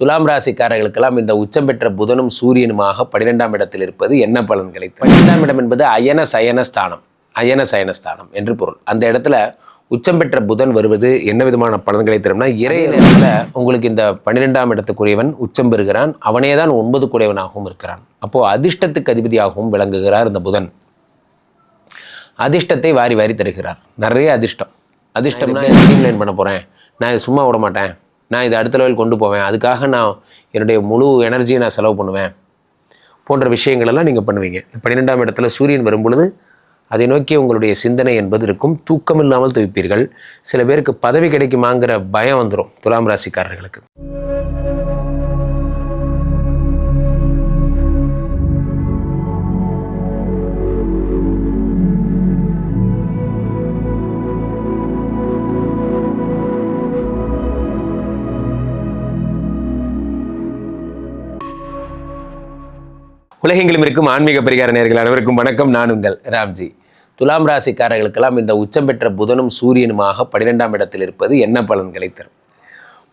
துலாம் ராசிக்காரர்களுக்கெல்லாம் இந்த உச்சம் பெற்ற புதனும் சூரியனுமாக பன்னிரெண்டாம் இடத்தில் இருப்பது என்ன பலன்களை? பன்னிரெண்டாம் இடம் என்பது அயன சயன ஸ்தானம். அயன சயன ஸ்தானம் என்று பொருள். அந்த இடத்துல உச்சம் பெற்ற புதன் வருவது என்ன விதமான பலன்களை தரும்னா இறைய நேரத்தில் உங்களுக்கு இந்த பன்னிரெண்டாம் இடத்துக்குரியவன் உச்சம் பெறுகிறான். அவனே தான் ஒன்பது குடையவனாகவும் இருக்கிறான். அப்போ அதிர்ஷ்டத்துக்கு அதிபதியாகவும் விளங்குகிறார் இந்த புதன். அதிர்ஷ்டத்தை வாரி வாரி தருகிறார். நிறைய அதிர்ஷ்டம். அதிர்ஷ்டம்னா லைன் பண்ண போகிறேன் நான் சும்மா விட மாட்டேன். நான் இதை அடுத்த லெவல் கொண்டு போவேன். அதுக்காக நான் என்னுடைய முழு எனர்ஜியை நான் செலவு பண்ணுவேன். போன்ற விஷயங்களெல்லாம் நீங்கள் பண்ணுவீங்க. பன்னிரெண்டாம் இடத்துல சூரியன் வரும்பொழுது அதை நோக்கி உங்களுடைய சிந்தனை என்பது இருக்கும். தூக்கம் இல்லாமல் துவிப்பீர்கள். சில பேருக்கு பதவி கிடைக்குமாங்கிற பயம் வந்துடும் துலாம் ராசிக்காரர்களுக்கு. உலகெங்கிலும் இருக்கும் ஆன்மீக பரிகார நேர்கள் அனைவருக்கும் வணக்கம். நான் உங்கள் ராம்ஜி. துலாம் ராசிக்காரர்களுக்கெல்லாம் இந்த உச்சம் பெற்ற புதனும் சூரியனுமாக பன்னிரெண்டாம் இடத்தில் இருப்பது என்ன பலன்களை தரும்?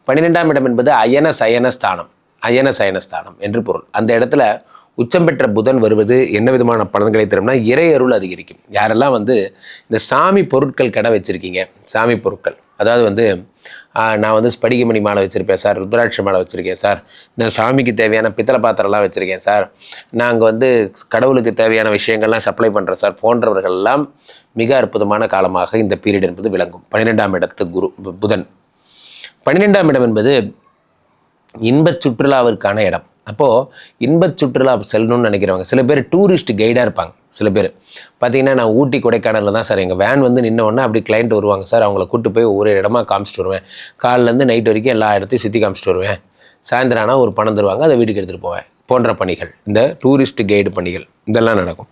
பன்னிரெண்டாம் இடம் என்பது அயன சயன ஸ்தானம். அயன சயன ஸ்தானம் என்று பொருள். அந்த இடத்துல உச்சம் பெற்ற புதன் வருவது என்ன விதமான பலன்களை தரும்னா இறை அருள் அதிகரிக்கும். யாரெல்லாம் வந்து இந்த சாமி பொருட்கள் கடை வச்சுருக்கீங்க சாமி பொருட்கள் அதாவது வந்து நான் வந்து ஸ்படிகமணி மாலை வச்சுருப்பேன் சார் ருத்ராட்ச மாலை வச்சுருக்கேன் சார். நான் சாமிக்கு தேவையான பித்தளை பாத்திரம்லாம் வச்சுருக்கேன் சார். நாங்கள் வந்து கடவுளுக்கு தேவையான விஷயங்கள்லாம் சப்ளை பண்ணுறோம் சார். போன்றவர்கள் எல்லாம் மிக அற்புதமான காலமாக இந்த பீரியட் என்பது விளங்கும். பன்னிரெண்டாம் இடத்து குரு புதன். பன்னிரெண்டாம் இடம் என்பது இன்பச் சுற்றுலாவிற்கான இடம். அப்போது இன்பச் சுற்றுலா செல்லணும்னு நினைக்கிறவங்க சில பேர் டூரிஸ்ட் கைடாக இருப்பாங்க. சில பேர். பார்த்தீங்கன்னா நான் ஊட்டி கொடைக்கானலில் தான் சார். எங்கள் வேன் வந்து நின்ன உடனே அப்படி கிளைண்ட் வருவாங்க சார். அவங்கள கூட்டு போய் ஒவ்வொரு இடமா காமிச்சிட்டு வருவேன். காலிலேருந்து நைட் வரைக்கும் எல்லா இடத்தையும் சுற்றி காமிச்சிட்டு வருவேன். சாயந்தரம் ஆனால் ஒரு பணம் தருவாங்க. அதை வீட்டுக்கு எடுத்துகிட்டு போவேன். போன்ற பணிகள். இந்த டூரிஸ்ட் கைடு பணிகள். இதெல்லாம் நடக்கும்.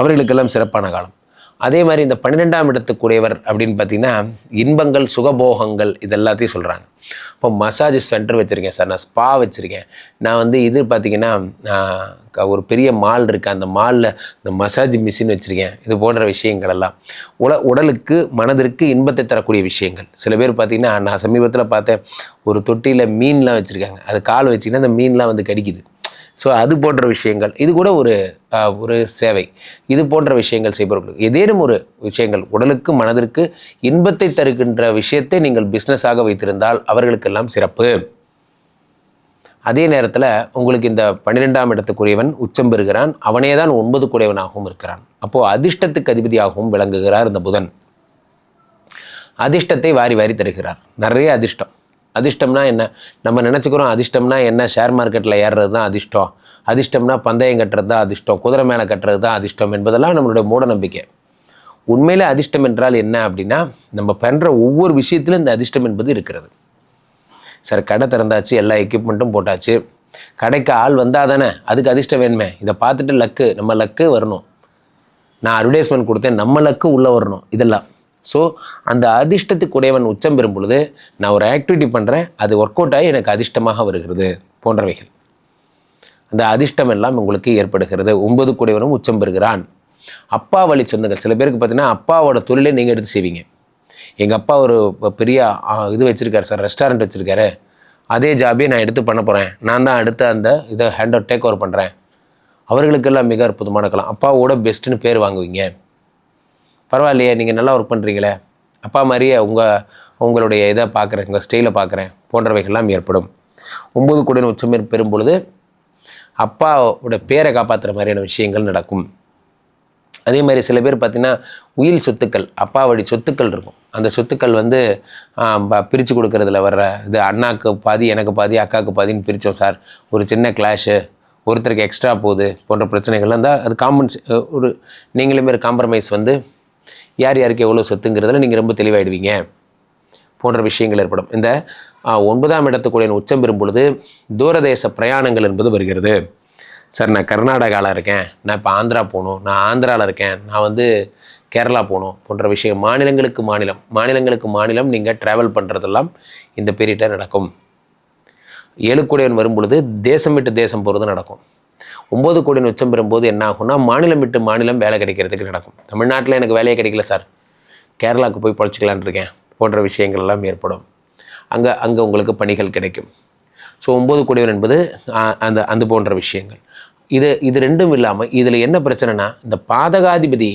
அவர்களுக்கெல்லாம் சிறப்பான காலம். அதே மாதிரி இந்த பன்னிரெண்டாம் இடத்துக்குரியவர் அப்படின்னு பார்த்தீங்கன்னா இன்பங்கள் சுகபோகங்கள் இதெல்லாத்தையும் சொல்கிறாங்க இப்போ மசாஜ் சென்டர் வச்சுருக்கேன் சார். நான் ஸ்பா வச்சுருக்கேன். நான் வந்து இது பார்த்தீங்கன்னா க- ஒரு பெரிய மால் இருக்குது அந்த மாலில் இந்த மசாஜ் மிஷின் வச்சுருக்கேன். இது போன்ற விஷயங்கள் எல்லாம். உல உடலுக்கு மனதிற்கு இன்பத்தை தரக்கூடிய விஷயங்கள். சில பேர் பார்த்தீங்கன்னா நான் சமீபத்தில் பார்த்தேன் ஒரு தொட்டியில் மீன்லாம் வச்சுருக்காங்க. அது கால் வச்சிங்கன்னா அந்த மீன்லாம் வந்து கடிக்குது. ஸோ அது போன்ற விஷயங்கள். இது கூட ஒரு ஒரு சேவை. இது போன்ற விஷயங்கள் செய்பவர்களுக்கு. ஏதேனும் ஒரு விஷயங்கள் உடலுக்கு மனதிற்கு இன்பத்தை தருகின்ற விஷயத்தை நீங்கள் பிஸ்னஸாக வைத்திருந்தால் அவர்களுக்கெல்லாம் சிறப்பு. அதே நேரத்தில் உங்களுக்கு இந்த பன்னிரெண்டாம் இடத்துக்குரியவன் உச்சம் பெறுகிறான். அவனே தான் ஒன்பது குடையவனாகவும் இருக்கிறான். அப்போது அதிர்ஷ்டத்துக்கு அதிபதியாகவும் விளங்குகிறார் இந்த புதன். அதிர்ஷ்டத்தை வாரி வாரி தருகிறார். நிறைய அதிர்ஷ்டம். அதிர்ஷ்டம்னா என்ன? நம்ம நினச்சிக்கிறோம் அதிர்ஷ்டம்னா என்ன? ஷேர் மார்க்கெட்டில் ஏறுறது தான் அதிர்ஷ்டம். அதிர்ஷ்டம்னா பந்தயம் கட்டுறது தான் அதிர்ஷ்டம். குதிரை மேலே கட்டுறது தான் அதிர்ஷ்டம் என்பதெல்லாம் நம்மளுடைய மூட நம்பிக்கை. உண்மையில் அதிர்ஷ்டம் என்றால் என்ன அப்படின்னா நம்ம பண்ணுற ஒவ்வொரு விஷயத்திலும் இந்த அதிர்ஷ்டம் என்பது இருக்கிறது. சார் கடை திறந்தாச்சு எல்லா எக்யூப்மெண்ட்டும் போட்டாச்சு. கடைக்கு ஆள் வந்தால் தானே அதுக்கு அதிர்ஷ்டம் வேணுமே? இதை பார்த்துட்டு லக்கு நம்ம லக்கு வரணும். நான் அட்வர்டைஸ்மெண்ட் கொடுத்தேன் நம்ம லக்கு உள்ளே வரணும். இதெல்லாம். ஸோ அந்த அதிர்ஷ்டத்துக்கு உடையவன் உச்சம் பெறும் பொழுது நான் ஒரு ஆக்டிவிட்டி பண்ணுறேன் அது ஒர்க் அவுட் ஆகி எனக்கு அதிர்ஷ்டமாக வருகிறது போன்றவைகள். அந்த அதிர்ஷ்டம் எல்லாம் உங்களுக்கு ஏற்படுகிறது. ஒன்பது கூடையவனும் உச்சம் பெறுகிறான். அப்பா வழி சொந்தங்கள். சில பேருக்கு பார்த்தீங்கன்னா அப்பாவோட தொழிலை நீங்கள் எடுத்து செய்வீங்க. எங்கள் அப்பா ஒரு பெரிய இது வச்சுருக்காரு சார் ரெஸ்டாரண்ட் வச்சுருக்காரு. அதே ஜாபே நான் எடுத்து பண்ண போகிறேன் நான் தான் அடுத்த அந்த இதை ஹேண்ட் ஓவர் டேக் ஓவர் பண்ணுறேன் அவர்களுக்கெல்லாம் மிக அற்புதமான காலம். அப்பாவோட பெஸ்ட்டுன்னு பேர் வாங்குவீங்க. பரவாயில்லையே நீங்கள் நல்லா ஒர்க் பண்ணுறீங்களே அப்பா மாதிரியே உங்கள் உங்களுடைய இதை பார்க்குறேன் உங்கள் ஸ்டைலை பார்க்குறேன். போன்றவைகள்லாம் ஏற்படும். ஒம்பது கோடியின் உச்சம் பெறும் பொழுது அப்பாவோட பேரை காப்பாற்றுற மாதிரியான விஷயங்கள் நடக்கும். அதே மாதிரி சில பேர் பார்த்திங்கன்னா உயில் சொத்துக்கள் அப்பா வழி சொத்துக்கள் இருக்கும். அந்த சொத்துக்கள் வந்து பிரித்து கொடுக்கறதுல வர்ற இது அண்ணாக்கு பாதி எனக்கு பாதி அக்காவுக்கு பாதின்னு பிரித்தோம் சார். ஒரு சின்ன கிளாஷு ஒருத்தருக்கு எக்ஸ்ட்ரா போகுது போன்ற பிரச்சனைகள்லாம் தான் அது காம்பன்ஸ் ஒரு நீங்களே மாரி காம்ப்ரமைஸ் வந்து யார் யாருக்கு எவ்வளோ சொத்துங்கிறதுல நீங்கள் ரொம்ப தெளிவாயிடுவீங்க. போன்ற விஷயங்கள் ஏற்படும். இந்த ஒன்பதாம் இடத்துக்குடைய உச்சம் பெறும் பொழுது தூரதேச பிரயாணங்கள் என்பது வருகிறது. சார் நான் கர்நாடகாவில் இருக்கேன். நான் இப்போ ஆந்திரா போகணும். நான் ஆந்திராவில் இருக்கேன். நான் வந்து கேரளா போகணும் போன்ற விஷயம். மாநிலங்களுக்கு மாநிலம். மாநிலங்களுக்கு மாநிலம் நீங்கள் ட்ராவல் பண்ணுறதெல்லாம் இந்த பீரியட்டில் நடக்கும். ஏழுக்குடையவன் வரும் பொழுது தேசம் விட்டு தேசம் போகிறது நடக்கும். ஒம்பது கோடி உச்சம் பெறும்போது என்ன ஆகும்னா மாநிலம் விட்டு மாநிலம் வேலை கிடைக்கிறதுக்கு நடக்கும். தமிழ்நாட்டில் எனக்கு வேலையே கிடைக்கல சார். கேரளாவுக்கு போய் பொழைச்சிக்கலான்னு இருக்கேன். போன்ற விஷயங்கள் எல்லாம் ஏற்படும். அங்கே அங்கே உங்களுக்கு பணிகள் கிடைக்கும். ஸோ ஒம்பது கோடிவர் என்பது அந்த அந்த போன்ற விஷயங்கள். இது இது ரெண்டும் இல்லாமல் இதில் என்ன பிரச்சனைனா இந்த பாதகாதிபதி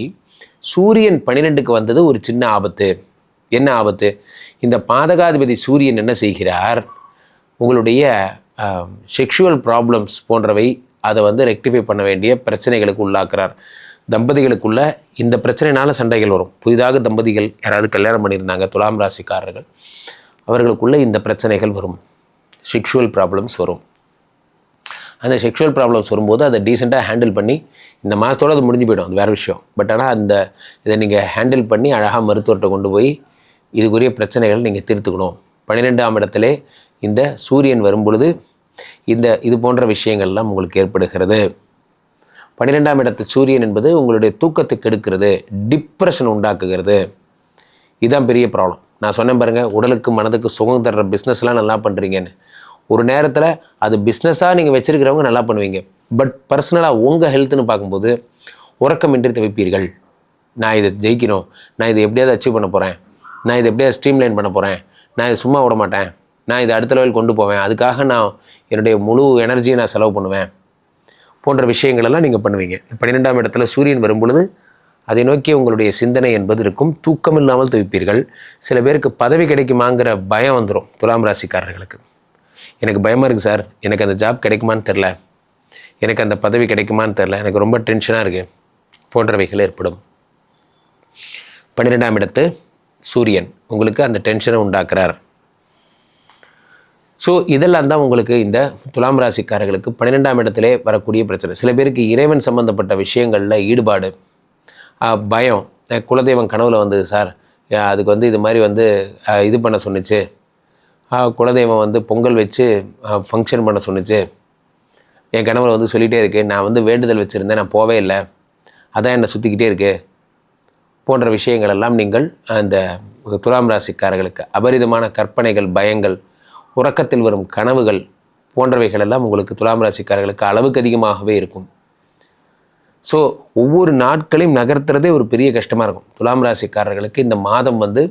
சூரியன் பன்னிரெண்டுக்கு வந்தது ஒரு சின்ன ஆபத்து. என்ன ஆபத்து? இந்த பாதகாதிபதி சூரியன் என்ன செய்கிறார்? உங்களுடைய செக்ஷுவல் ப்ராப்ளம்ஸ் போன்றவை அதை வந்து ரெக்டிஃபை பண்ண வேண்டிய பிரச்சனைகளுக்கு உள்ளாக்குறார். தம்பதிகளுக்குள்ள இந்த பிரச்சனைனால சண்டைகள் வரும். புதிதாக தம்பதிகள் யாராவது கல்யாணம் பண்ணியிருந்தாங்க துலாம் ராசிக்காரர்கள் அவர்களுக்குள்ள இந்த பிரச்சனைகள் வரும். செக்ஷுவல் ப்ராப்ளம்ஸ் வரும். அந்த செக்ஷுவல் ப்ராப்ளம்ஸ் வரும்போது அதை டீசெண்டாக ஹேண்டில் பண்ணி இந்த மாதத்தோடு அது முடிஞ்சு போயிடும். அது வேறு விஷயம். பட் ஆனால் அந்த இதை நீங்கள் ஹேண்டில் பண்ணி அழகாக மருத்துவர்கிட்ட கொண்டு போய் இதுக்குரிய பிரச்சனைகளை நீங்கள் தீர்த்துக்கணும். பன்னிரெண்டாம் இடத்துல இந்த சூரியன் வரும் பொழுது இந்த இது போன்ற விஷயங்கள்லாம் உங்களுக்கு ஏற்படுகிறது. பன்னிரெண்டாம் இடத்து சூரியன் என்பது உங்களுடைய தூக்கத்தை கெடுக்கிறது டிப்ரெஷன் உண்டாக்குகிறது. இதுதான் பெரிய ப்ராப்ளம் நான் சொன்னேன் பாருங்கள் உடலுக்கு மனதுக்கு சுகம் தர்ற பிஸ்னஸ்லாம் நல்லா பண்ணுறீங்கன்னு ஒரு நேரத்தில் அது பிஸ்னஸாக நீங்கள் வச்சுருக்கிறவங்க நல்லா பண்ணுவீங்க. பட் பர்சனலாக உங்கள் ஹெல்த்துன்னு பார்க்கும்போது உறக்கமின்றி தவிப்பீர்கள். நான் இதை ஜெயிக்கணும். நான் இதை எப்படியாவது அச்சீவ் பண்ண போகிறேன் நான் இதை எப்படியாவது ஸ்ட்ரீம்லைன் பண்ண போகிறேன் நான் இதை சும்மா விட மாட்டேன். நான் இதை அடுத்த லெவல் கொண்டு போவேன். அதுக்காக நான் என்னுடைய முழு எனர்ஜியை நான் செலவு பண்ணுவேன் போன்ற விஷயங்களெல்லாம் நீங்கள் பண்ணுவீங்க. பன்னிரெண்டாம் இடத்துல சூரியன் வரும்பொழுது அதை நோக்கி உங்களுடைய சிந்தனை என்பது இருக்கும். தூக்கம் இல்லாமல் துவிப்பீர்கள். சில பேருக்கு பதவி கிடைக்குமாங்கிற பயம் வந்துடும் துலாம் ராசிக்காரர்களுக்கு. எனக்கு பயமாக இருக்குது சார். எனக்கு அந்த ஜாப் கிடைக்குமான்னு தெரில எனக்கு அந்த பதவி கிடைக்குமான்னு தெரில எனக்கு ரொம்ப டென்ஷனாக இருக்குது போன்றவைகள் ஏற்படும். பன்னிரெண்டாம் இடத்து சூரியன். உங்களுக்கு அந்த டென்ஷனை உண்டாக்குறார். ஸோ இதெல்லாம் தான் உங்களுக்கு இந்த துலாம் ராசிக்காரர்களுக்கு பன்னிரெண்டாம் இடத்திலே வரக்கூடிய பிரச்சனை. சில பேருக்கு இறைவன் சம்பந்தப்பட்ட விஷயங்களில் ஈடுபாடு பயம். குலதெய்வம் கனவில் வந்தது சார் அதுக்கு வந்து இது மாதிரி வந்து இது பண்ண சொன்னுச்சு. குலதெய்வம் வந்து பொங்கல் வச்சு ஃபங்க்ஷன் பண்ண சொன்னுச்சு. என் கனவில் வந்து சொல்லிகிட்டே இருக்குது நான் வந்து வேண்டுதல் வச்சுருந்தேன். நான் போவே இல்லை. அதான் என்னை சுற்றிக்கிட்டே இருக்கு. போன்ற விஷயங்கள் எல்லாம் நீங்கள் அந்த துலாம் ராசிக்காரர்களுக்கு அபரிதமான கற்பனைகள் பயங்கள் உறக்கத்தில் வரும் கனவுகள் போன்றவைகள் எல்லாம் உங்களுக்கு துலாம் ராசிக்காரர்களுக்கு அளவுக்கு அதிகமாகவே இருக்கும். ஸோ ஒவ்வொரு நாட்களையும் நகர்த்துறதே ஒரு பெரிய கஷ்டமாக இருக்கும். துலாம் ராசிக்காரர்களுக்கு இந்த மாதம் வந்து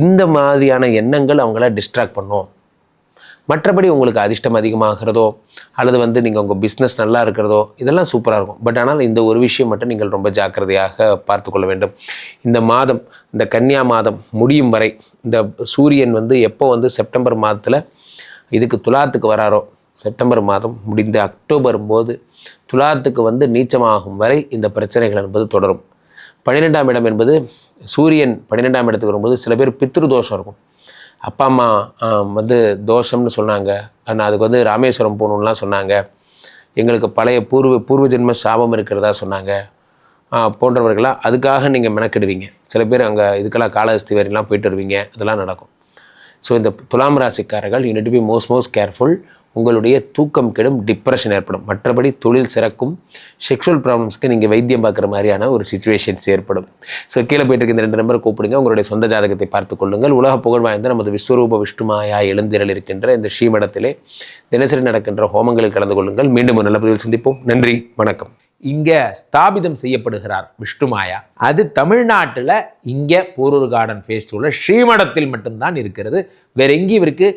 இந்த மாதிரியான எண்ணங்கள் அவங்கள டிஸ்ட்ராக்ட் பண்ணும். மற்றபடி உங்களுக்கு அதிர்ஷ்டம் அதிகமாகிறதோ அல்லது வந்து நீங்கள் உங்கள் பிஸ்னஸ் நல்லா இருக்கிறதோ இதெல்லாம் சூப்பராக இருக்கும். பட் ஆனால் இந்த ஒரு விஷயம் மட்டும் நீங்கள் ரொம்ப ஜாக்கிரதையாக பார்த்துக்கொள்ள வேண்டும். இந்த மாதம் இந்த கன்னியா மாதம் முடியும் வரை இந்த சூரியன் வந்து எப்போ வந்து செப்டம்பர் மாதத்தில் இதுக்கு துலாத்துக்கு வராரோ செப்டம்பர் மாதம் முடிந்த அக்டோபர் போது துலாத்துக்கு வந்து நீச்சமாகும் வரை இந்த பிரச்சனைகள் என்பது தொடரும். பன்னிரெண்டாம் இடம் என்பது சூரியன் பன்னிரெண்டாம் இடத்துக்கு வரும்போது சில பேர் பித்ரு தோஷம் இருக்கும். அப்பா அம்மா வந்து தோஷம்னு சொன்னாங்க. நான் அதுக்கு வந்து ராமேஸ்வரம் போகணுன்லாம் சொன்னாங்க. எங்களுக்கு பழைய பூர்வ பூர்வ ஜென்ம சாபம் இருக்கிறதா சொன்னாங்க. போன்றவர்கள்லாம் அதுக்காக நீங்கள் மெனக்கெடுவீங்க. சில பேர் அங்கே இதுக்கெல்லாம் காலஹஸ்தி வரையெல்லாம் போயிட்டு வருவீங்க. அதெல்லாம் நடக்கும். ஸோ இந்த துலாம் ராசிக்காரர்கள் you need be most most careful உங்களுடைய தூக்கம் கெடும் டிப்ரெஷன் ஏற்படும். மற்றபடி தொழில் சிறக்கும். செக்ஷுவல் ப்ராப்ளம்ஸ்க்கு நீங்கள் வைத்தியம் பார்க்குற மாதிரியான ஒரு சுச்சுவேஷன்ஸ் ஏற்படும். ஸோ கீழே போயிட்டு இருக்க இந்த ரெண்டு நம்பரை கூப்பிடுங்க. உங்களுடைய சொந்த ஜாதகத்தை பார்த்து கொள்ளுங்கள். உலக புகழ் வாய்ந்த நமது விஸ்வரூப விஷ்ணுமாயா எழுந்திரல் இருக்கின்ற இந்த ஸ்ரீமடத்திலே தினசரி நடக்கின்ற ஹோமங்களில் கலந்து கொள்ளுங்கள். மீண்டும் ஒரு நல்ல பதிவில் சந்திப்போம். நன்றி. வணக்கம். இங்கே ஸ்தாபிதம் செய்யப்படுகிறார் விஷ்ணுமாயா அது தமிழ்நாட்டில் இங்கே போரூர் கார்டன் ஃபேஸ்டிவலில் ஸ்ரீமடத்தில் மட்டும்தான் இருக்கிறது. வேற எங்கேயும் இருக்குது